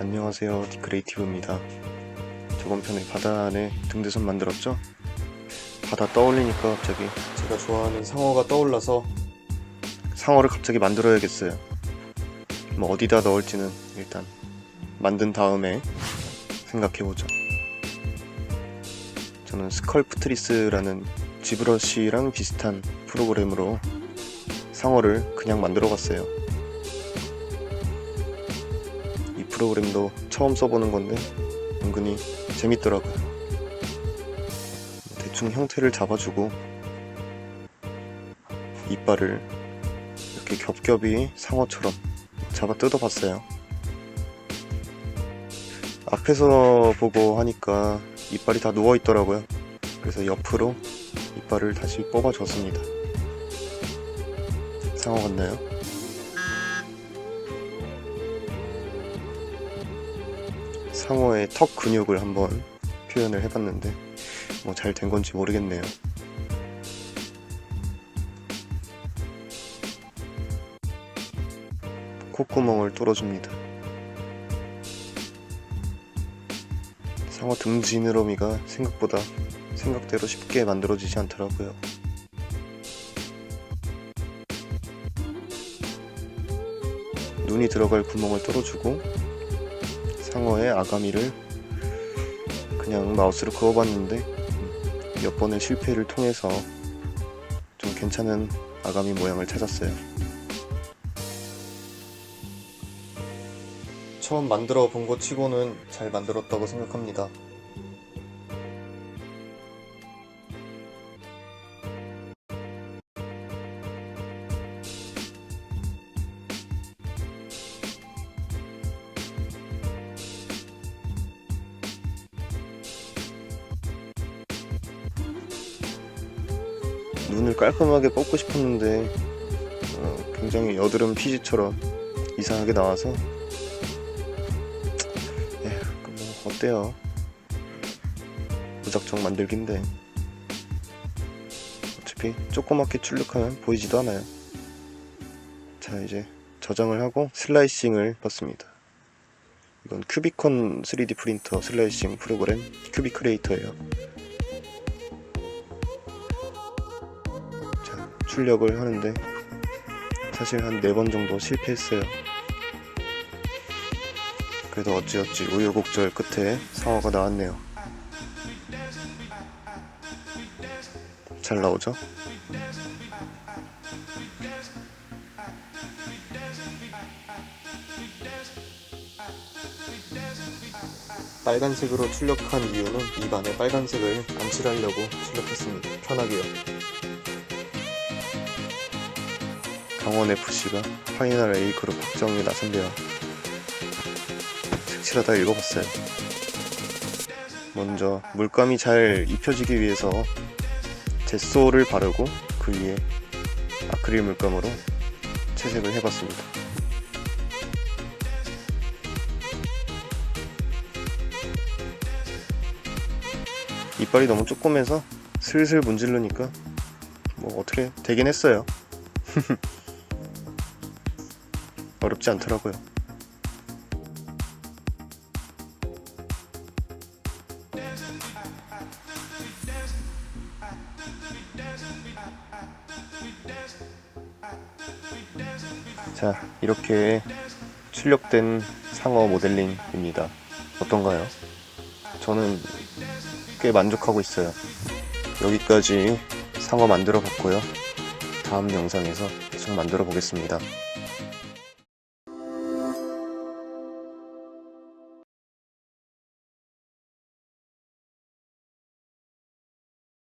안녕하세요. 디크레이티브입니다. 저번 편에 바다 안에 등대선 만들었죠? 바다 떠올리니까 갑자기 제가 좋아하는 상어가 떠올라서 상어를 갑자기 만들어야겠어요. 뭐 어디다 넣을지는 일단 만든 다음에 생각해보죠. 저는 스컬프트리스라는 지브러시랑 비슷한 프로그램으로 상어를 그냥 만들어 봤어요 프로그램도 처음 써보는 건데 은근히 재밌더라고요. 대충 형태를 잡아주고 이빨을 이렇게 겹겹이 상어처럼 잡아 뜯어봤어요. 앞에서 보고 하니까 이빨이 다 누워있더라고요. 그래서 옆으로 이빨을 다시 뽑아줬습니다. 상어 같나요? 상어의 턱 근육을 한번 표현을 해봤는데 뭐 잘 된 건지 모르겠네요. 콧구멍을 뚫어줍니다. 상어 등 지느러미가 생각보다 생각대로 쉽게 만들어지지 않더라고요. 눈이 들어갈 구멍을 뚫어주고 상어의 아가미를 그냥 마우스로 그어봤는데 몇 번의 실패를 통해서 좀 괜찮은 아가미 모양을 찾았어요. 처음 만들어 본 것 치고는 잘 만들었다고 생각합니다. 눈을 깔끔하게 뽑고 싶었는데 어, 굉장히 여드름 피지처럼 이상하게 나와서 에휴 뭐 어때요? 무작정 만들긴데. 어차피 조그맣게 출력하면 보이지도 않아요. 자 이제 저장을 하고 슬라이싱을 받습니다. 이건 큐비콘 3D 프린터 슬라이싱 프로그램 큐비크레이터예요 자, 출력을 하는데 사실 한 네 번 정도 실패했어요. 그래도 어찌어찌 우여곡절 끝에 상어가 나왔네요. 잘 나오죠? 빨간색으로 출력한 이유는 입안에 빨간색을 안 칠하려고 출력했습니다. 편하게요. 강원 FC가 파이널 A 그룹 확정에 나선대요. 색칠하다 읽어봤어요. 먼저 물감이 잘 입혀지기 위해서 젯소를 바르고 그 위에 아크릴 물감으로 채색을 해봤습니다. 이빨이 너무 조그매서 슬슬 문지르니까 뭐 어떻게 되긴 했어요. 어렵지 않더라고요. 자, 이렇게 출력된 상어 모델링입니다. 어떤가요? 저는 꽤 만족하고 있어요. 여기까지 상어 만들어 봤고요. 다음 영상에서 계속 만들어 보겠습니다.